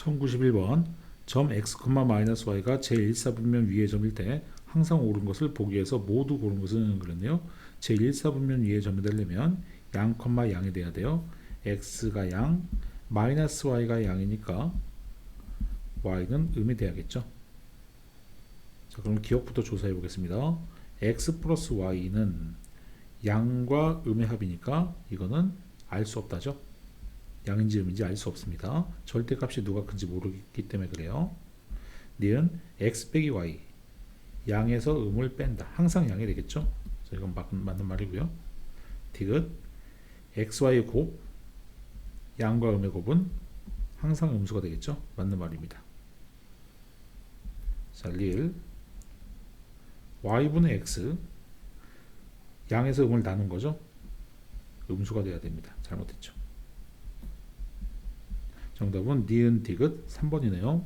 1091번 점 x, 마이너스 y가 제1사분면 위의 점일 때 항상 옳은 것을 보기 위해서 모두 고른 것은 그랬네요. 제1사분면 위의 점이 되려면 양, 양이 돼야 돼요. x가 양, 마이너스 y가 양이니까 y는 음이 돼야겠죠. 자, 그럼 기억부터 조사해 보겠습니다. x 플러스 y는 양과 음의 합이니까 이거는 알 수 없다죠. 양인지 음인지 알 수 없습니다. 절대값이 누가 큰지 모르기 때문에 그래요. 니은 x 빼기 y 양에서 음을 뺀다. 항상 양이 되겠죠. 이건 맞, 맞는 말이고요. 디귿 xy 곱 양과 음의 곱은 항상 음수가 되겠죠. 맞는 말입니다. 자, 리을 y분의 x 양에서 음을 나눈 거죠. 음수가 돼야 됩니다. 잘못했죠. 정답은 니은 디귿 3번이네요.